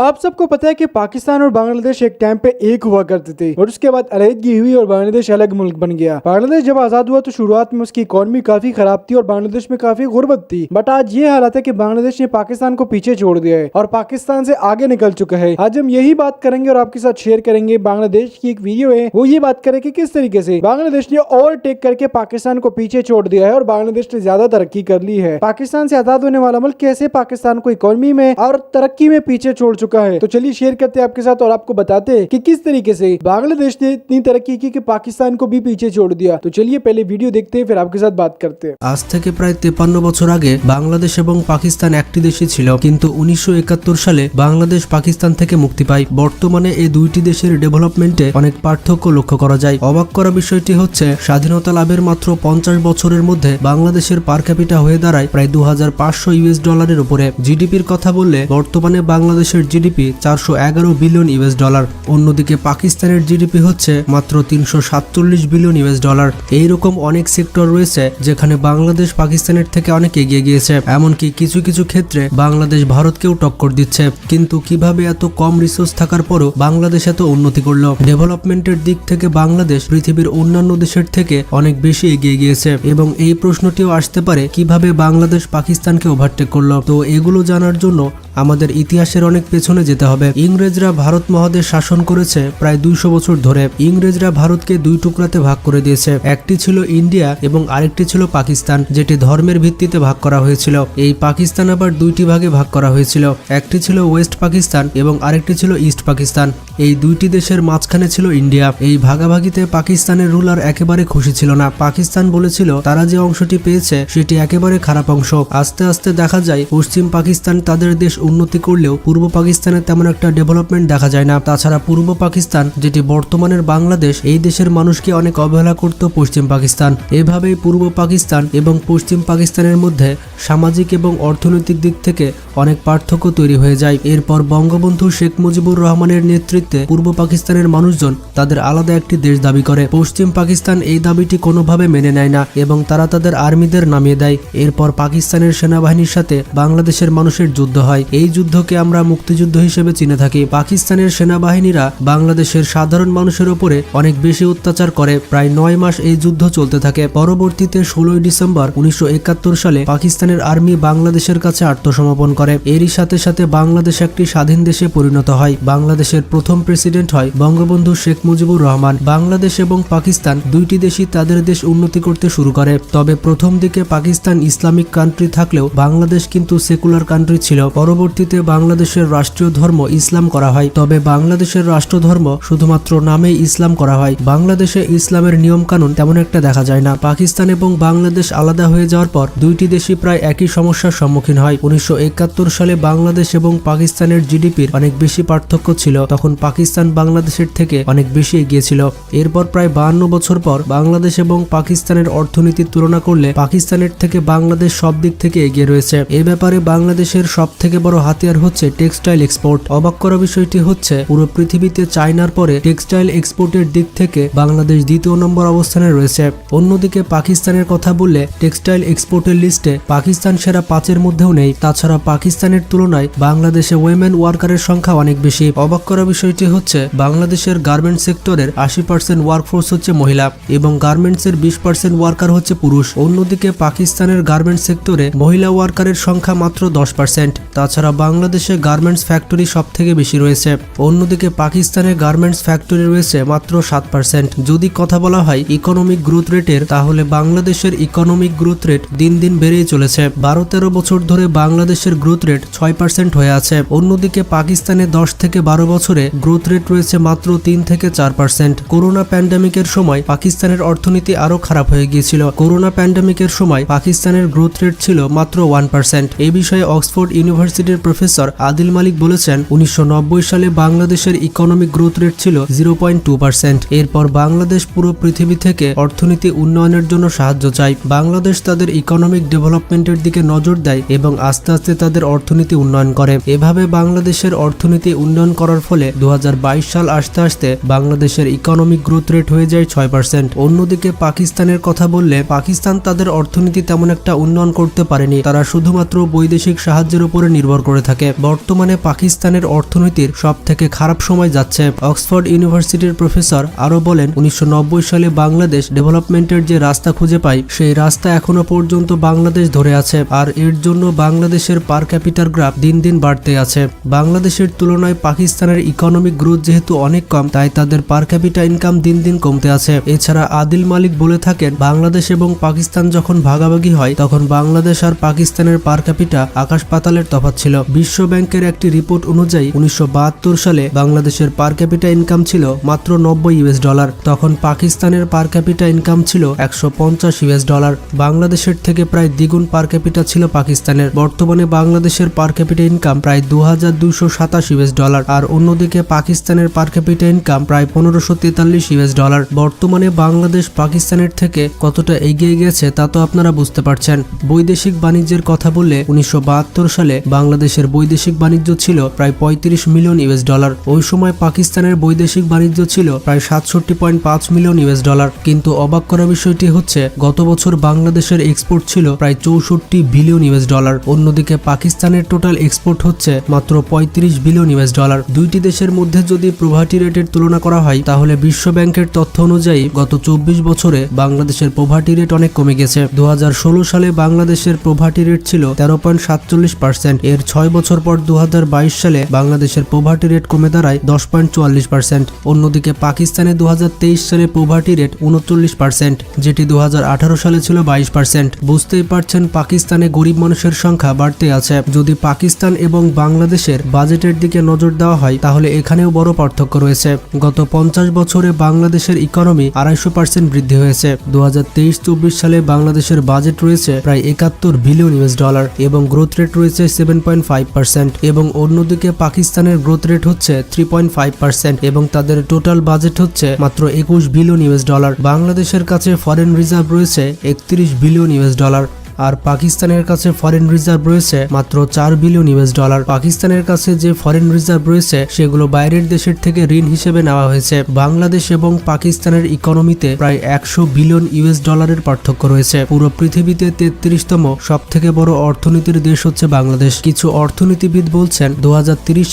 आप सबको पता है कि पाकिस्तान और बांग्लादेश एक टाइम पे एक हुआ करते थे और उसके बाद अलहदगी हुई और बांग्लादेश अलग मुल्क बन गया। बांग्लादेश जब आज़ाद हुआ तो शुरुआत में उसकी इकोनॉमी काफ़ी खराब थी और बांग्लादेश में काफ़ी गुर्बत थी। बट आज ये हालत है की बांग्लादेश ने पाकिस्तान को पीछे छोड़ दिया है और पाकिस्तान से आगे निकल चुका है। आज हम यही बात करेंगे और आपके साथ शेयर करेंगे। बांग्लादेश की एक वीडियो है। वो ये बात करे कि किस तरीके से बांग्लादेश ने ओवरटेक करके पाकिस्तान को पीछे छोड़ दिया है और बांग्लादेश ने ज़्यादा तरक्की कर ली है। पाकिस्तान से आज़ाद होने वाला मुल्क कैसे पाकिस्तान को इकोनॉमी में और तरक्की में पीछे छोड़ चुका है तो चलिए शेयर करते हैं आपके साथ और आपको बताते हैं कि किस तरीके से बांग्लादेश ने इतनी तरक्की की कि पाकिस्तान को भी पीछे छोड़ दिया तो चलिए पहले वीडियो देखते हैं फिर आपके साथ बात करते हैं আজ থেকে প্রায় তেপান্ন বছর আগে বাংলাদেশ এবং পাকিস্তান একটি দেশই ছিল কিন্তু উনিশশো সালে বাংলাদেশ পাকিস্তান থেকে মুক্তি পায় বর্তমানে এই দুইটি দেশের ডেভেলপমেন্টে অনেক পার্থক্য লক্ষ্য করা যায় অবাক করা বিষয়টি হচ্ছে স্বাধীনতা লাভের মাত্র পঞ্চাশ বছরের মধ্যে বাংলাদেশের পার ক্যাপিটা হয়ে দাঁড়ায় প্রায় দু ইউএস ডলারের উপরে জিডিপির কথা বললে বর্তমানে বাংলাদেশের জিডিপি চারশো এগারো বিলিয়ন ইউএস ডলার। অন্যদিকে পাকিস্তানের জিডিপি হচ্ছে মাত্র তিনশো সাতচল্লিশ বিলিয়ন ইউএস ডলার। এইরকম অনেক সেক্টর রয়েছে যেখানে বাংলাদেশ পাকিস্তানের থেকে অনেক এগিয়ে গিয়েছে। এমনকি কিছু কিছু ক্ষেত্রে বাংলাদেশ ভারতকেও টক্কর দিচ্ছে। কিন্তু কীভাবে এত কম রিসোর্স থাকার পরও বাংলাদেশ এত উন্নতি করল? ডেভেলপমেন্টের দিক থেকে বাংলাদেশ পৃথিবীর অন্যান্য দেশের থেকে অনেক বেশি এগিয়ে গিয়েছে। এবং এই প্রশ্নটিও আসতে পারে, কীভাবে বাংলাদেশ পাকিস্তানকে ওভারটেক করল? তো এগুলো জানার জন্য আমাদের ইতিহাসের অনেক পেছনে যেতে হবে। ইংরেজরা ভারত মহাদেশ শাসন করেছে প্রায় দুইশো বছর ধরে। ইংরেজরা ভারতকে দুই টুকরাতে ভাগ করে দিয়েছে। একটি ছিল ইন্ডিয়া এবং আরেকটি ছিল পাকিস্তান, যেটি ধর্মের ভিত্তিতে ভাগ করা হয়েছিল। এই পাকিস্তান আবার দুইটি ভাগে ভাগ করা হয়েছিল। একটি ছিল ওয়েস্ট পাকিস্তান এবং আরেকটি ছিল ইস্ট পাকিস্তান। এই দুইটি দেশের মাঝখানে ছিল ইন্ডিয়া। এই ভাগাভাগিতে পাকিস্তানের রুলার একেবারে খুশি ছিল না। পাকিস্তান বলেছিল, তারা যে অংশটি পেয়েছে, সেটি একেবারে খারাপ অংশ। আস্তে আস্তে দেখা যায়, পশ্চিম পাকিস্তান তাদের দেশ উন্নতি করলেও পূর্ব পাকিস্তানে তেমন একটা ডেভেলপমেন্ট দেখা যায় না। তাছাড়া পূর্ব পাকিস্তান, যেটি বর্তমানের বাংলাদেশ, এই দেশের মানুষকে অনেক অবহেলা করত পশ্চিম পাকিস্তান। এভাবেই পূর্ব পাকিস্তান এবং পশ্চিম পাকিস্তানের মধ্যে সামাজিক এবং অর্থনৈতিক দিক থেকে অনেক পার্থক্য তৈরি হয়ে যায়। এরপর বঙ্গবন্ধু শেখ মুজিবুর রহমানের নেতৃত্বে পূর্ব পাকিস্তানের মানুষজন তাদের আলাদা একটি দেশ দাবি করে। পশ্চিম পাকিস্তান এই দাবিটি কোনোভাবে মেনে নেয় না এবং তারা তাদের আর্মিদের নামিয়ে দেয়। এরপর পাকিস্তানের সেনাবাহিনীর সাথে বাংলাদেশের মানুষের যুদ্ধ হয়। এই যুদ্ধকে আমরা মুক্তিযুদ্ধ হিসেবে চিনে থাকি। পাকিস্তানের সেনাবাহিনীরা বাংলাদেশের সাধারণ মানুষের ওপরে অনেক বেশি অত্যাচার করে। প্রায় নয় মাস এই যুদ্ধ চলতে থাকে। পরবর্তীতে ষোলোই ডিসেম্বর উনিশশো সালে পাকিস্তানের আর্মি বাংলাদেশের কাছে আত্মসমর্পণ করে। এরই সাথে সাথে বাংলাদেশ একটি স্বাধীন দেশে পরিণত হয়। বাংলাদেশের প্রথম প্রেসিডেন্ট হয় বঙ্গবন্ধু শেখ মুজিবুর রহমান। বাংলাদেশ এবং পাকিস্তান দুইটি দেশই তাদের দেশ উন্নতি করতে শুরু করে। তবে প্রথম দিকে পাকিস্তান ইসলামিক কান্ট্রি থাকলেও বাংলাদেশ কিন্তু সেকুলার কান্ট্রি ছিল। পরবর্তীতে বাংলাদেশের রাষ্ট্রীয় ধর্ম ইসলাম করা হয়। তবে বাংলাদেশের রাষ্ট্রধর্ম শুধুমাত্র নামেই ইসলাম করা হয়। বাংলাদেশে ইসলামের নিয়ম কানুন তেমন একটা দেখা যায় না। পাকিস্তান এবং বাংলাদেশ আলাদা হয়ে যাওয়ার পর দুইটি দেশই প্রায় একই সমস্যার সম্মুখীন হয়। উনিশশো একাত্তর সালে বাংলাদেশ এবং পাকিস্তানের জিডিপির অনেক বেশি পার্থক্য ছিল। তখন পাকিস্তান বাংলাদেশের থেকে অনেক বেশি এগিয়ে ছিল। এরপর প্রায় বাহান্ন বছর পর বাংলাদেশ এবং পাকিস্তানের অর্থনীতির তুলনা করলে পাকিস্তানের থেকে বাংলাদেশ সব দিক থেকে এগিয়ে রয়েছে। এ ব্যাপারে বাংলাদেশের সব থেকে বড় হাতিয়ার হচ্ছে টেক্সটাইল এক্সপোর্ট। অবাক করা বিষয়টি হচ্ছে, পুরো পৃথিবীতে চায়নার পরে টেক্সটাইল এক্সপোর্টের দিক থেকে বাংলাদেশ দ্বিতীয় নম্বর অবস্থানে রয়েছে। অন্যদিকে পাকিস্তানের কথা বললে, টেক্সটাইল এক্সপোর্টের লিস্টে পাকিস্তান সেরা পাঁচের মধ্যেও নেই। তাছাড়া পাকিস্তানের তুলনায় বাংলাদেশে ওয়েমেন ওয়ার্কারের সংখ্যা অনেক বেশি। অবাক করা বিষয়টি হচ্ছে, বাংলাদেশের গার্মেন্টস সেক্টরের আশি পার্সেন্ট ওয়ার্কফোর্স হচ্ছে মহিলা এবং গার্মেন্টসের বিশ পার্সেন্ট ওয়ার্কার হচ্ছে পুরুষ। অন্যদিকে পাকিস্তানের গার্মেন্টস সেক্টরে মহিলা ওয়ার্কারের সংখ্যা মাত্র দশ পার্সেন্ট তাছাড়া বাংলাদেশে গার্মেন্টস ফ্যাক্টরি সব থেকে বেশি রয়েছে। অন্যদিকে পাকিস্তানের গার্মেন্টস ফ্যাক্টরি রয়েছে মাত্র সাত পার্সেন্ট যদি কথা বলা হয় ইকোনমিক গ্রোথ রেটের তাহলে বাংলাদেশের ইকোনমিক গ্রোথ রেট দিন দিন বেড়েই চলেছে। বারো তেরো বছর ধরে বাংলাদেশের গ্রোথ রেট ছয় পার্সেন্ট হয়ে আছে। অন্যদিকে পাকিস্তানে দশ থেকে বারো বছরে গ্রোথ রেট রয়েছে মাত্র তিন থেকে চার পার্সেন্ট করোনা প্যান্ডামিকের সময় পাকিস্তানের অর্থনীতি আরও খারাপ হয়ে গিয়েছিল। করোনা প্যান্ডামিকের সময় পাকিস্তানের গ্রোথ রেট ছিল মাত্র ওয়ান পার্সেন্ট এ বিষয়ে অক্সফোর্ড ইউনিভার্সিটির প্রফেসর আদিল মালিক বলেছেন, উনিশশো নব্বই সালে বাংলাদেশের ইকোনমিক গ্রোথ রেট ছিল জিরো পয়েন্ট টু পার্সেন্ট। এরপর বাংলাদেশ পুরো পৃথিবী থেকে অর্থনীতি উন্নয়নের জন্য সাহায্য চায়। বাংলাদেশ তাদের ইকোনমিক ডেভেলপমেন্টের দিকে নজর দেয় এবং আস্তে আস্তে তাদের অর্থনীতি উন্নয়ন করে। এভাবে বাংলাদেশের অর্থনীতি উন্নয়ন করার ফলে দুহাজার বাইশ সাল আসতে আসতে বাংলাদেশের ইকোনমিক গ্রোথ রেট হয়ে যায় ছয় পার্সেন্ট। অন্যদিকে পাকিস্তানের কথা বললে, পাকিস্তান তাদের অর্থনীতি তেমন একটা উন্নয়ন করতে পারেনি। তারা শুধুমাত্র বৈদেশিক সাহায্যের উপরে নির্ভর করে থাকে। বর্তমানে পাকিস্তানের অর্থনীতির সব থেকে খারাপ সময় যাচ্ছে। অক্সফোর্ড ইউনিভার্সিটির প্রফেসর আরও বলেন, উনিশশো নব্বই সালে বাংলাদেশ ডেভেলপমেন্টের যে রাস্তা খুঁজে পায়, সেই রাস্তা এখনও পর্যন্ত বাংলাদেশ ধরে আছে। আর এর জন্য বাংলাদেশের পার ক্যাপিটাল গ্রাফ দিন দিন বাড়তে আছে। বাংলাদেশের তুলনায় পাকিস্তানের ইকোনমিক গ্রোথ যেহেতু অনেক কম, তাই তাদের পার ক্যাপিটা ইনকাম দিন দিন কমতে আছে। এছাড়া আদিল মালিক বলে থাকেন, বাংলাদেশ এবং পাকিস্তান যখন ভাগাভাগি হয়, তখন বাংলাদেশ আর পাকিস্তানের পার ক্যাপিটা আকাশ পাতালের তফাৎ ছিল। বিশ্ব ব্যাংকের একটি রিপোর্ট অনুযায়ী উনিশশো বাহাত্তর সালে বাংলাদেশের পার ক্যাপিটা ইনকাম ছিল মাত্র নব্বই ইউএস ডলার। তখন পাকিস্তানের পার ক্যাপিটা ইনকাম ছিল একশো পঞ্চাশ ইউএস ডলার। বাংলাদেশের থেকে প্রায় দ্বিগুণ পার ক্যাপিটা ছিল পাকিস্তানের। বর্তমানে বাংলাদেশের পার ক্যাপিটা ইনকাম প্রায় দু হাজার দুইশো সাতাশ ইউএস ডলার আর অন্যদিকে পাকিস্তানের পার ক্যাপিটা ইনকাম প্রায় পনেরোশো তেতাল্লিশ ইউএস ডলার। বর্তমানে বাংলাদেশ পাকিস্তানের থেকে কতটা এগিয়ে গেছে তা তো আপনারা বুঝতে পারছেন। বৈদেশিক বাণিজ্যের কথা বললে উনিশশো বাহাত্তর সালে বাংলাদেশের বৈদেশিক বাণিজ্য ছিল প্রায় পঁয়ত্রিশ মিলিয়ন ইউএস ডলার। ওই সময় পাকিস্তানের বৈদেশিক বাণিজ্য ছিল প্রায় সাতষট্টি পয়েন্ট পাঁচ মিলিয়ন ইউএস ডলার। কিন্তু অবাক করা বিষয়টি হচ্ছে, গত বছর বাংলাদেশের এক্সপোর্ট ছিল প্রায় চৌষট্টি বিলিয়ন ইউএস ডলার। অন্যদিকে পাকিস্তানের টোটাল এক্সপোর্ট হচ্ছে মাত্র পঁয়ত্রিশ বিলিয়ন ইউএস ডলার। দুইটি দেশের মধ্যে যদি প্রভাটি রেটের তুলনা করা হয়, তাহলে বিশ্ব ব্যাংকের তথ্য অনুযায়ী গত চব্বিশ বছরে বাংলাদেশের প্রভাটি রেট অনেক কমে গেছে। দু হাজার ষোলো সালে বাংলাদেশের প্রভাটি রেট ছিল তেরো পয়েন্ট সাতচল্লিশ পার্সেন্ট। এর ছয় বছর পর দু হাজার সালে বাংলাদেশের প্রভাটি রেট কমে দাঁড়ায় দশ পয়েন্ট চুয়াল্লিশ পার্সেন্ট অন্যদিকে পাকিস্তানে দু হাজার তেইশ সালে প্রভাটি রেট উনচল্লিশ পার্সেন্ট যেটি দুহাজার আঠারো সালে ছিল বাইশ পার্সেন্ট বুঝতেই পারছেন, পাকিস্তানে গরিব মানুষের সংখ্যা বাড়তে আছে। যদি পাকিস্তান এবং বাংলাদেশের বাজেটের দিকে নজর দেওয়া হয়, তাহলে এখানেও বড় পার্থক্য রয়েছে। গত পঞ্চাশ বছরে বাংলাদেশের ইকোনমি আড়াইশো পার্সেন্ট বৃদ্ধি হয়েছে। দু হাজার সালে বাংলাদেশের বাজেট রয়েছে প্রায় একাত্তর বিলিয়ন ইউএস ডলার এবং গ্রোথ রেট রয়েছে সেভেন পয়েন্ট ফাইভ পার্সেন্ট এবং অন্যদিকে পাকিস্তানের গ্রোথ রেট হচ্ছে থ্রি পয়েন্ট ফাইভ পার্সেন্ট এবং তাদের টোটাল বাজেট হচ্ছে মাত্র একুশ বিলিয়ন ইউএস ডলার বাংলাদেশের কাছে ফরেন রিজার্ভ রয়েছে একত্রিশ বিলিয়ন ইউএস ডলার আর পাকিস্তানের কাছে ফরেন রিজার্ভ রয়েছে মাত্র চার বিলিয়ন ইউএস ডলার পাকিস্তানের কাছে যে ফরেন রিজার্ভ রয়েছে, সেগুলো বাইরের দেশের থেকে ঋণ হিসেবে নেওয়া হয়েছে। বাংলাদেশ এবং পাকিস্তানের ইকোনমিতে প্রায় একশো বিলিয়ন ইউএস ডলারের পার্থক্য রয়েছে। পুরো পৃথিবীতে তেত্রিশতম সব থেকে বড় অর্থনীতির দেশ হচ্ছে বাংলাদেশ। কিছু অর্থনীতিবিদ বলছেন দু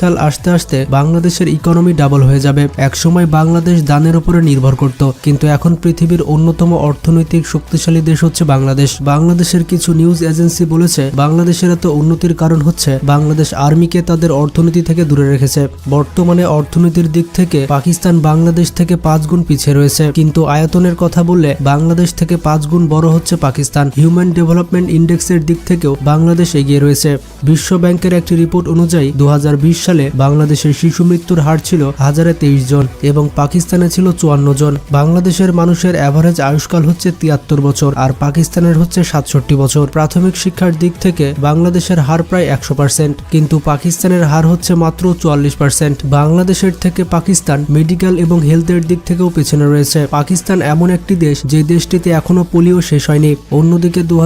সাল আসতে আসতে বাংলাদেশের ইকোনমি ডাবল হয়ে যাবে। একসময় বাংলাদেশ দানের উপরে নির্ভর করত, কিন্তু এখন পৃথিবীর অন্যতম অর্থনৈতিক শক্তিশালী দেশ হচ্ছে বাংলাদেশ। বাংলাদেশের কিছু নিউজ এজেন্সি বলেছে বাংলাদেশের এত উন্নতির কারণ হচ্ছে, বাংলাদেশ আর্মিকে তাদের অর্থনীতি থেকে দূরে রেখেছে। বর্তমানে অর্থনীতির দিক থেকে পাকিস্তান বাংলাদেশ থেকে পাঁচ গুণ পিছিয়ে রয়েছে। কিন্তু আয়তনের কথা বললে, বাংলাদেশ থেকে পাঁচ গুণ বড় হচ্ছে পাকিস্তান। হিউম্যান ডেভেলপমেন্ট ইন্ডেক্সের দিক থেকেও বাংলাদেশ এগিয়ে রয়েছে। বিশ্ব ব্যাংকের একটি রিপোর্ট অনুযায়ী দু হাজার বিশ সালে বাংলাদেশের শিশু মৃত্যুর হার ছিল হাজারে তেইশ জন এবং পাকিস্তানে ছিল চুয়ান্ন জন। বাংলাদেশের মানুষের অ্যাভারেজ আয়ুষ্কাল হচ্ছে তিয়াত্তর বছর আর পাকিস্তানের হচ্ছে সাতষট্টি বছর প্রাথমিক শিক্ষার দিক থেকে বাংলাদেশের হার প্রায় একশো পার্সেন্ট, কিন্তু পাকিস্তানের হার হচ্ছে মাত্র চুয়াল্লিশ পার্সেন্ট। বাংলাদেশের থেকে পাকিস্তান মেডিকেল এবং হেলথের দিক থেকেও পেছনে রয়েছে। পাকিস্তান এমন একটি দেশ যে দেশটিতে এখনও পোলিও শেষ হয়নি। অন্যদিকে দু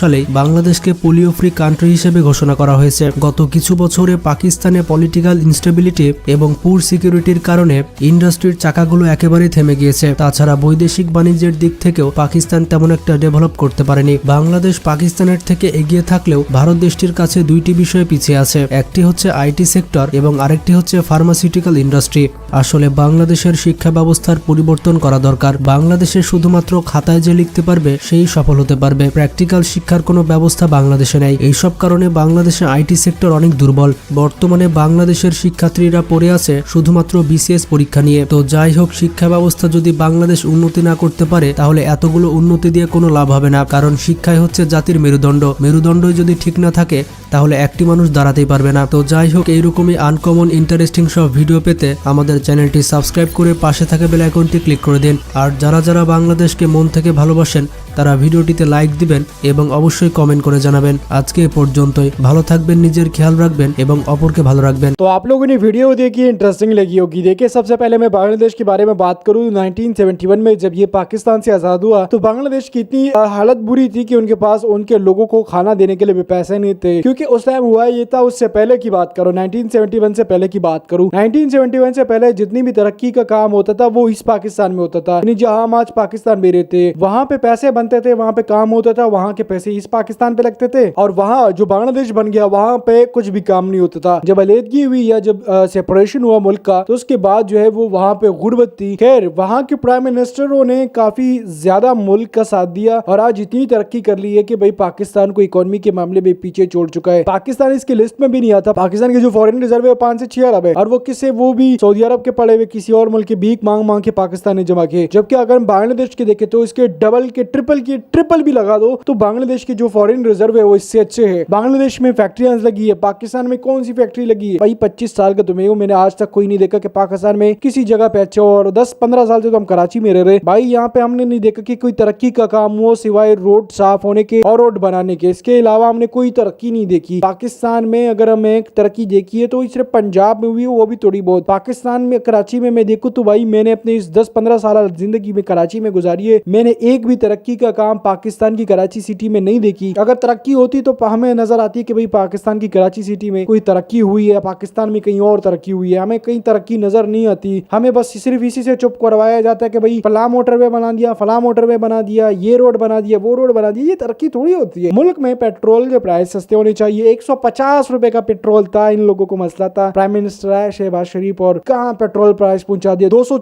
সালে বাংলাদেশকে পোলিও ফ্রি কান্ট্রি হিসেবে ঘোষণা করা হয়েছে। গত কিছু বছরে পাকিস্তানে পলিটিক্যাল ইনস্টেবিলিটি এবং পুর সিকিউরিটির কারণে ইন্ডাস্ট্রির চাকাগুলো একেবারেই থেমে গিয়েছে। তাছাড়া বৈদেশিক বাণিজ্যের দিক থেকেও পাকিস্তান তেমন একটা ডেভেলপ করতে পারেনি। বাংলাদেশ পাকিস্তানের থেকে এগিয়ে থাকলেও ভারত দেশটির কাছে দুইটি বিষয়ে পিছিয়ে আছে। একটি হচ্ছে আইটি সেক্টর এবং আরেকটি হচ্ছে ফার্মাসিউটিক্যাল ইন্ডাস্ট্রি আসলে বাংলাদেশের শিক্ষা ব্যবস্থার পরিবর্তন করা দরকার। বাংলাদেশে শুধুমাত্র খাতায় যে লিখতে পারবে, সেই সফল হতে পারবে। প্র্যাকটিক্যাল শিক্ষার কোনো ব্যবস্থা বাংলাদেশে নেই। এইসব কারণে বাংলাদেশের আইটি সেক্টর অনেক দুর্বল। বর্তমানে বাংলাদেশের শিক্ষার্থীরা পড়ে আছে শুধুমাত্র বিসিএস পরীক্ষা নিয়ে। তো যাই হোক, শিক্ষা ব্যবস্থা যদি বাংলাদেশ উন্নতি না করতে পারে, তাহলে এতগুলো উন্নতি দিয়ে কোনো লাভ হবে না। কারণ শিক্ষাই হচ্ছে জাতির মেরুদণ্ড। মেরুদণ্ড যদি ঠিক না থাকে, তাহলে একটি মানুষ দাঁড়াতেই পারবে না। তো যাই হোক, এইরকমই আনকমন ইন্টারেস্টিং সব ভিডিও পেতে আমাদের চ্যানেলটি সাবস্ক্রাইব করে পাশে থাকা বেল ক্লিক করে দিন। আর যারা যারা বাংলাদেশকে মন থেকে ভালোবাসেন তারা ভিডিওটিতে লাইক দিবেন এবং অবশ্যই কমেন্ট করে জানাবেন আজকে এ পর্যন্তই ভালো থাকবেন নিজের খেয়াল রাখবেন এবং অপরকে ভালো রাখবেন तो आप लोगों ने वीडियो देखी इंटरेस्टिंग लगी होगी देखिए सबसे पहले मैं बांग्लादेश के बारे में बात करूं 1971 में जब ये पाकिस्तान से आज़ाद हुआ तो बांग्लादेश की इतनी अ, हालत बुरी थी कि उनके पास उनके लोगों को खाना देने के लिए भी पैसे नहीं थे क्योंकि उस टाइम हुआ ये था उससे पहले की बात करो 1971 से पहले की बात करूं 1971 से पहले जितनी भी तरक्की का काम होता था वो इस पाकिस्तान में होता था यानी जहां हम आज पाकिस्तान में रहते वहां पे पैसे बनते बनते थे, वहाँ पे काम होता था, वहाँ के पैसे इस पाकिस्तान पे लगते थे और वहाँ जो बांग्लादेश बन गया, वहाँ पे कुछ भी काम नहीं होता था। जब अलीदगी हुई या जब सेपरेशन हुआ मुल्क का तो उसके बाद जो है वो वहाँ पे गुर्बत थी। खैर, वहाँ के प्राइम मिनिस्टरों ने काफ़ी ज़्यादा मुल्क का साथ दिया और आज इतनी तरक्की कर ली है कि भाई पाकिस्तान को इकोनॉमी के मामले में पीछे छोड़ चुका है। पाकिस्तान इसकी लिस्ट में भी नहीं आता। पाकिस्तान के जो फॉरन रिज़र्व है पाँच से छह अरब है और वो किससे, वो भी सऊदी अरब के पड़े हुए किसी और मुल्क के भीख मांग मांग के पाकिस्तान ने जमा किए। जबकि अगर हम बांग्लादेश के देखे तो इसके डबल के ट्रिपल के, ट्रिपल भी लगा दो तो बांग्लादेश के जो फॉरेन रिज़र्व है वो इससे अच्छे है। बांग्लादेश में फैक्ट्रियाँ लगी है, पाकिस्तान में कौन सी फैक्ट्री लगी है? भाई, पच्चीस साल का तुम्हें हो, मैंने आज तक कोई नहीं देखा कि पाकिस्तान में किसी जगह पे अच्छे और दस पंद्रह साल से तो हम कराची में रह रहे भाई, यहाँ पे हमने नहीं देखा कि कोई तरक्की का काम हो सिवाय रोड साफ़ होने के और रोड बनाने के। इसके अलावा हमने कोई तरक्की नहीं देखी। पाकिस्तान में अगर हमें तरक्की देखी है तो सिर्फ़ पंजाब में हुई, वो भी थोड़ी बहुत। पाकिस्तान में, कराची में मैं देखूँ तो भाई, मैंने अपने इस दस पंद्रह साल ज़िंदगी में कराची में गुजारी है। मैंने एक भी तरक्की का काम पाकिस्तान की कराची सिटी में नहीं देखी। अगर तरक्की होती तो हमें नज़र आती है कि भाई पाकिस्तान की कराची सिटी में कोई तरक्की हुई है, पाकिस्तान में कहीं और तरक्की हुई है। हमें कहीं तरक्की नज़र नहीं आती। हमें बस सिर्फ़ इसी से चुप करवाया जाता है कि भाई फला मोटरवे बना दिया, फला मोटरवे बना दिया, ये रोड बना दिया, वो रोड बना दिया। ये तरक्की थोड़ी होती है। मुल्क में पेट्रोल के प्राइस सस्ते होने चाहिए। एक सौ पचास रुपए का पेट्रोल था, इन लोगों को मसला था। प्राइम मिनिस्टर है शहबाज शरीफ और कहा पेट्रोल प्राइस पहुँचा दिया? दो सौ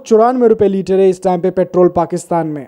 लीटर है इस टाइम पे पेट्रोल पाकिस्तान में।